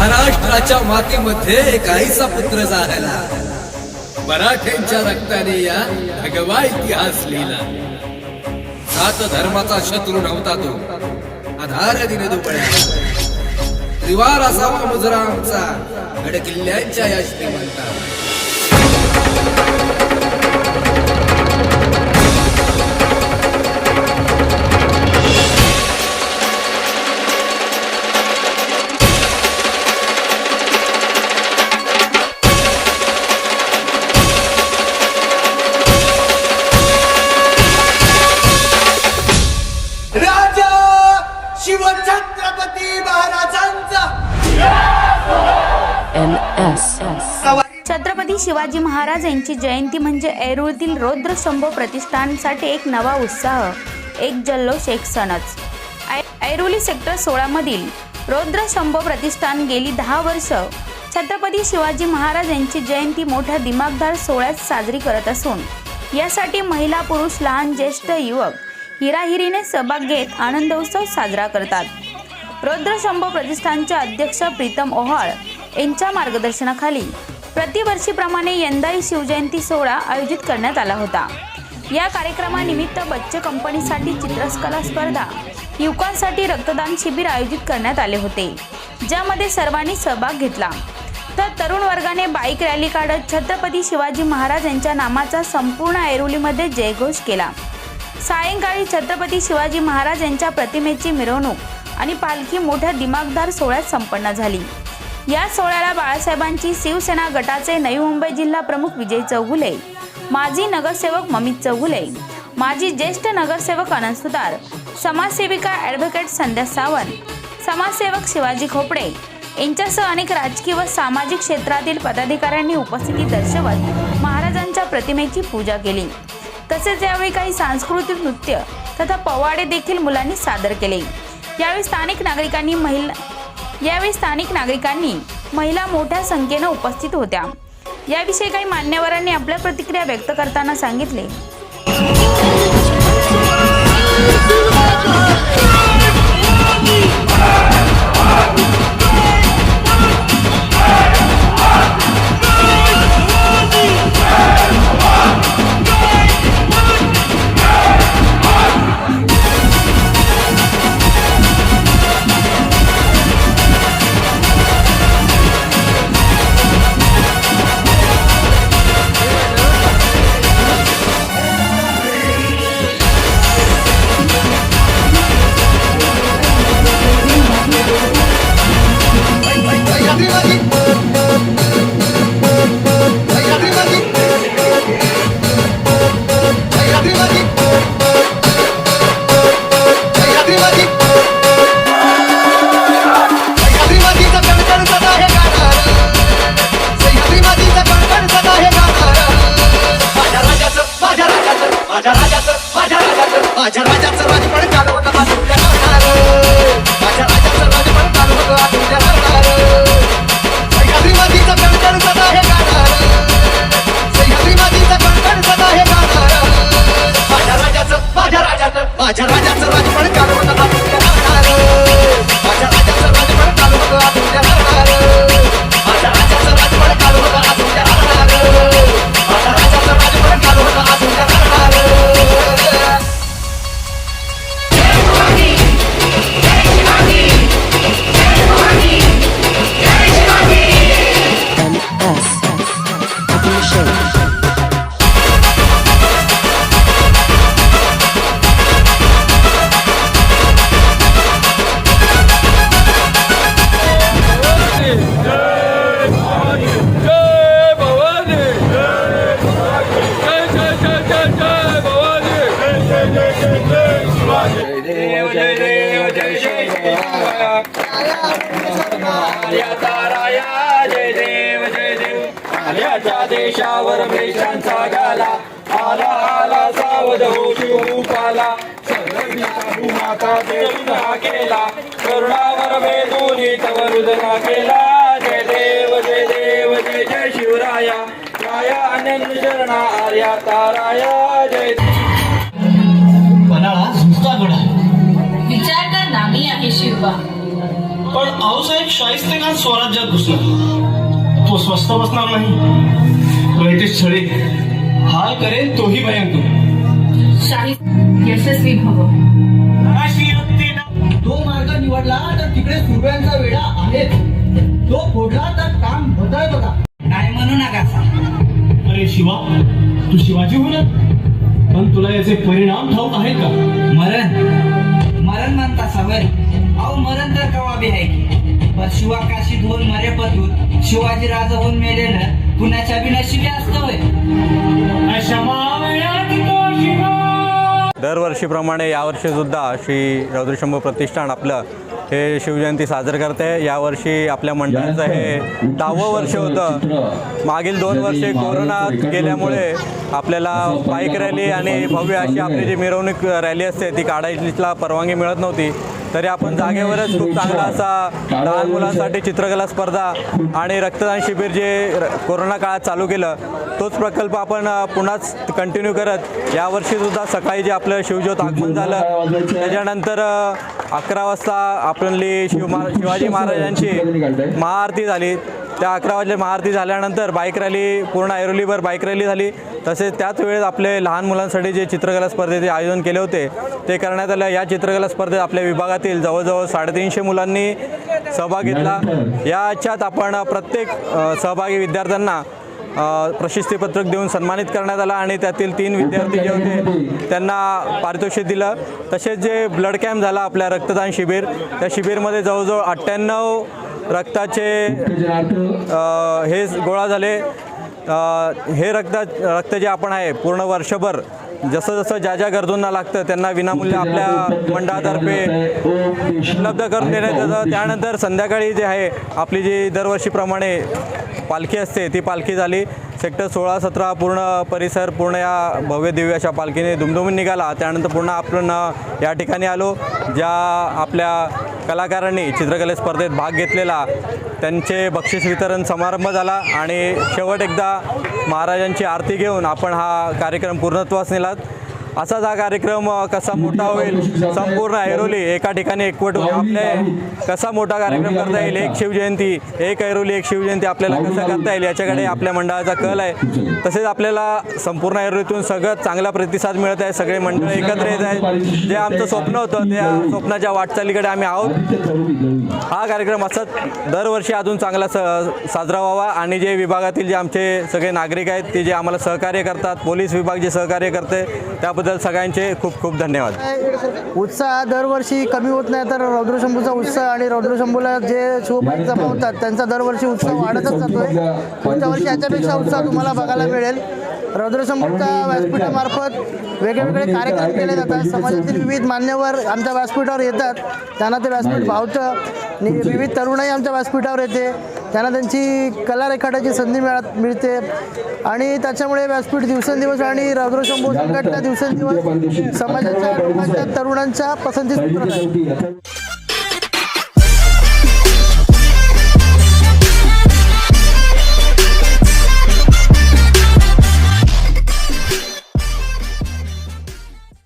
महाराष्ट्राच्या मातीमध्ये काहीसा पुत्र झाला मराठ्यांच्या रक्ताने या भगवा इतिहास लिहिला. सात धर्माचा शत्रू नव्हता तो. आधार दिने दुपड्या त्रिवार असावा मुजरा आमचा गड किल्ल्यांच्या या श्रीमंता छत्रपती महाराजांचा. छत्रपती शिवाजी महाराज यांची जयंती म्हणजे ऐरूळतील रौद्र शंभो प्रतिष्ठानसाठी एक नवा उत्साह एक जल्लोष एक सणच. ऐ- ऐरोली सेक्टर सोळामधील रौद्र शंभो प्रतिष्ठान गेली दहा वर्ष छत्रपती शिवाजी महाराज यांची जयंती मोठ्या दिमागदार सोहळ्यात साजरी करत असून यासाठी महिला पुरुष लहान ज्येष्ठ युवक हिराहिरीने सहभाग घेत आनंदोत्सव साजरा करतात. रौद्र शंभो अध्यक्ष प्रीतम ओहाळ यांच्या मार्गदर्शनाखाली प्रतिवर्षीप्रमाणे यंदाही शिवजयंती सोहळा आयोजित करण्यात आला होता. या कार्यक्रमानिमित्त बच्च कंपनीसाठी चित्रकला स्पर्धा युवकांसाठी रक्तदान शिबिर आयोजित करण्यात आले होते. ज्यामध्ये सर्वांनी सहभाग घेतला. तर तरुण वर्गाने बाईक रॅली काढत छत्रपती शिवाजी महाराज यांच्या नामाचा संपूर्ण ऐरोलीमध्ये जयघोष केला. सायंकाळी छत्रपती शिवाजी महाराज यांच्या प्रतिमेची मिरवणूक आणि पालखी मोठ्या दिमागदार सोहळ्यात संपन्न झाली. या सोहळ्याला बाळासाहेबांची शिवसेना गटाचे नवी मुंबई जिल्हा प्रमुख विजय चौगुले माजी नगरसेवक ममित चौगुले माजी ज्येष्ठ नगरसेवक अनंत सुतार समाजसेविका ॲडव्होकेट संध्या सावंत समाजसेवक शिवाजी खोपडे यांच्यासह अनेक राजकीय व सामाजिक क्षेत्रातील पदाधिकाऱ्यांनी उपस्थिती दर्शवत महाराजांच्या प्रतिमेची पूजा केली. तसेच यावेळी काही सांस्कृतिक नृत्य तथा पवाडे देखील मुलांनी सादर केले. यावेळी स्थानिक नागरिकांनी महिला यावेळी स्थानिक नागरिकांनी महिला मोठ्या संख्येनं उपस्थित होत्या. याविषयी काही मान्यवरांनी आपल्या प्रतिक्रिया व्यक्त करताना सांगितले. 맞아라 जय जय जय जय शिवाजी देव जय देव जय जय देव जय देव आल्याच्या देशावर वेशांचा गाला आला आला सावध हो शिवरूपाला सर्वज्ञाचा देऊन हा केला करुणावर वेदोनी तव रुदना केला जय देव जय देव जय जय शिवराया राया अनंत शरणा आर्या ताराया जय पन्हाळा झुकता गड आहे विचार कर नामी आहे शिवबा पण आऊसाहेब शाहिस्ते खान स्वराज्यात घुसला. तो स्वस्त बसणार नाही. रयतेश छळे. हाल करेल तोही भयंकर. शाही यशस्वी भव. तो मार्ग निवडला तर तिकडे सुरव्यांचा वेळा आहे तो फोडला तर काम होतंय बघा. काय म्हणू नका अरे शिवा तू शिवाजी होणार? पण तुला याचे परिणाम ठाऊक आहेत का? मरण. मरण म्हणता सवय. अहो मरण तर कवा बी आहे की. पण शिवा काशीत होऊन मरे पतून शिवाजी राजा होऊन मेलेलं कुणाच्या बी नशिबी असतं होय. दरवर्षीप्रमाणे यावर्षी सुद्धा श्री रौद्रशंभ प्रतिष्ठान आपलं हे शिवजयंती साजरं करते. यावर्षी आपल्या मंडळाचं हे दहावं वर्ष होतं. मागील दोन वर्षे कोरोना गेल्यामुळे आपल्याला बाईक रॅली आणि भव्य अशी आपली जी मिरवणूक रॅली असते ती काढायला परवानगी मिळत नव्हती. तरी आपण जागेवरच खूप चांगला असा लहान मुलांसाठी चित्रकला स्पर्धा आणि रक्तदान शिबिर जे र- कोरोना काळात चालू केलं तोच प्रकल्प आपण पुन्हाच कंटिन्यू करत यावर्षीसुद्धा सकाळी जे आपलं शिवज्योत आगमन झालं त्याच्यानंतर अकरा वाजता आपली शिव महा- शिवाजी महाराजांची महाआरती झाली. त्या अकरा वाजले महाआरती झाल्यानंतर बाईक रॅली पूर्ण ऐरोलीवर बाईक रॅली झाली. तसेच त्याच वेळेस आपले लहान मुलांसाठी जे चित्रकला स्पर्धेचे आयोजन केले होते ते करण्यात आलं. या चित्रकला स्पर्धेत आपल्या विभागातील जवळजवळ साडेतीनशे मुलांनी सहभाग घेतला. याच्यात आपण प्रत्येक सहभागी विद्यार्थ्यांना प्रशस्तीपत्रक देऊन सन्मानित करण्यात आला आणि त्यातील तीन विद्यार्थी जे होते त्यांना पारितोषिक दिलं. तसेच जे ब्लड कॅम्प झाला आपल्या रक्तदान शिबिर त्या शिबिरमध्ये जवळजवळ अठ्ठ्याण्णव रक्ताचे हे गोळा झाले. हे रक्त रक्त जे आपण आहे पूर्ण वर्षभर जसं जसं ज्या ज्या गरजूंना लागतं त्यांना विनामूल्य आपल्या मंडळातर्फे उपलब्ध करून देण्यात येतं. त्यानंतर संध्याकाळी जे आहे आपली जी दरवर्षीप्रमाणे पालखी असते ती पालखी झाली. सेक्टर सोळा सतरा पूर्ण परिसर पूर्ण या भव्य दिव्य अशा पालखीने दुमदुमून निघाला. त्यानंतर पुन्हा आपण या ठिकाणी आलो ज्या आपल्या कलाकारांनी चित्रकले स्पर्धेत भाग घेतलेला त्यांचे बक्षीस वितरण समारंभ झाला आणि शेवट एकदा महाराजांची आरती घेऊन आपण हा कार्यक्रम पूर्णत्वास नेलात. असाच हा कार्यक्रम कसा मोठा होईल संपूर्ण ऐरोली एका ठिकाणी एकवट होऊन आपले कसा मोठा कार्यक्रम करता येईल एक शिवजयंती एक ऐरोली एक शिवजयंती आपल्याला कसं करता येईल याच्याकडे आपल्या मंडळाचा कल आहे. तसेच आपल्याला संपूर्ण ऐरोलीतून सगळं चांगला प्रतिसाद मिळत आहे. सगळे मंडळ एकत्र येत आहेत. जे आमचं स्वप्न होतं त्या स्वप्नाच्या वाटचालीकडे आम्ही आहोत. हा कार्यक्रम असाच दरवर्षी अजून चांगला स साजरा व्हावा. आणि जे विभागातील जे आमचे सगळे नागरिक आहेत ते जे आम्हाला सहकार्य करतात पोलीस विभाग जे सहकार्य करते त्या त्याबद्दल सगळ्यांचे खूप खूप धन्यवाद. उत्साह दरवर्षी कमी होत नाही तर रौद्रशंभूचा उत्साह आणि रौद्रशंभूला जे शिवभक्त जमवतात त्यांचा दरवर्षी उत्साह वाढतच जातोय. पुढच्या वर्षी याच्यापेक्षा उत्साह तुम्हाला बघायला मिळेल. रौद्रशंभूच्या व्यासपीठामार्फत वेगवेगळे कार्यक्रम केले जातात. समाजातील विविध मान्यवर आमच्या व्यासपीठावर येतात. त्यांना ते व्यासपीठ भावतं. आणि विविध तरुणही आमच्या व्यासपीठावर येते. त्यांना त्यांची कला रेखाटायची संधी मिळत मिळते. आणि त्याच्यामुळे व्यासपीठ दिवसेंदिवस आणि रौद्रशंभू संघटना दिवसेंदिवस समाजाच्या लोकांच्या तरुणांच्या पसंतीस